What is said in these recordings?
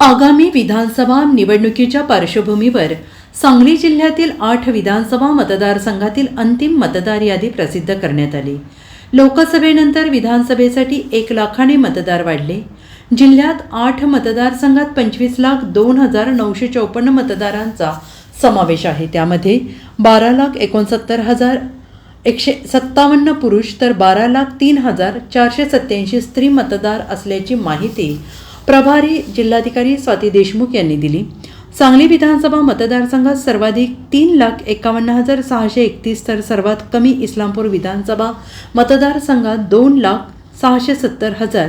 आगामी विधानसभा निवडणुकीच्या पार्श्वभूमीवर सांगली जिल्ह्यातील आठ विधानसभा मतदारसंघातील अंतिम मतदार यादी प्रसिद्ध करण्यात आली. लोकसभेनंतर विधानसभेसाठी एक लाखाने मतदार वाढले. जिल्ह्यात आठ मतदारसंघात पंचवीस लाख दोन हजार नऊशे चौपन्न मतदारांचा समावेश आहे. त्यामध्ये बारा लाख एकोणसत्तर हजार एकशे सत्तावन्न पुरुष तर बारा लाख तीन हजार चारशे सत्याऐंशी स्त्री मतदार असल्याची माहिती प्रभारी जिल्हाधिकारी स्वाती देशमुख यांनी दिली. सांगली विधानसभा मतदारसंघात सर्वाधिक तीन लाख एकावन्न हजार सहाशे एकतीस तर सर्वात कमी इस्लामपूर विधानसभा मतदारसंघात दोन लाख सहाशे सत्तर हजार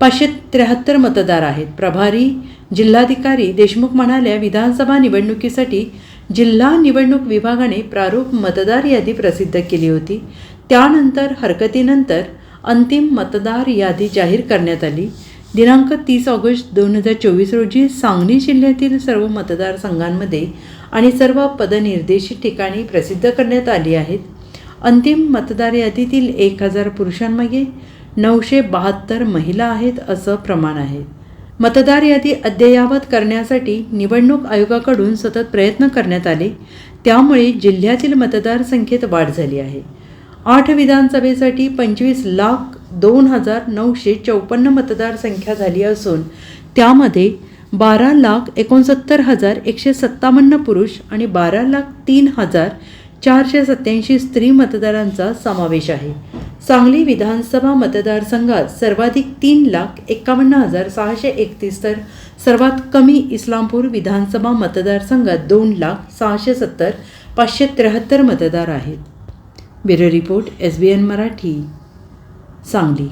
पाचशे त्र्याहत्तर मतदार आहेत. प्रभारी जिल्हाधिकारी देशमुख म्हणाल्या विधानसभा निवडणुकीसाठी जिल्हा निवडणूक विभागाने प्रारूप मतदार यादी प्रसिद्ध केली होती. त्यानंतर हरकतीनंतर अंतिम मतदार यादी जाहीर करण्यात आली. दिनांक तीस ऑगस्ट दोन हजार चोवीस रोजी सांगली जिल्ह्यातील सर्व मतदारसंघांमध्ये आणि सर्व पदनिर्देशित ठिकाणी प्रसिद्ध करण्यात आली आहेत. अंतिम मतदार यादीतील एक हजार पुरुषांमागे नऊशे बहात्तर महिला आहेत असं प्रमाण आहे. मतदार यादी अद्ययावत करण्यासाठी निवडणूक आयोगाकडून सतत प्रयत्न करण्यात आले. त्यामुळे जिल्ह्यातील मतदार संख्येत वाढ झाली आहे. आठ विधानसभेसाठी पंचवीस लाख दोन हजार नऊशे चौपन्न मतदारसंख्या झाली असून त्यामध्ये बारा लाख एकोणसत्तर हजार एकशे सत्तावन्न पुरुष आणि बारा लाख तीन हजार चारशे सत्याऐंशी स्त्री मतदारांचा समावेश आहे. सांगली विधानसभा मतदारसंघात सर्वाधिक तीन लाख एकावन्न हजार सहाशे एकतीस तर सर्वात कमी इस्लामपूर विधानसभा मतदारसंघात दोन लाख सहाशे सत्तर पाचशे त्र्याहत्तर मतदार आहेत. Bureau report S B N Marathi. Sangli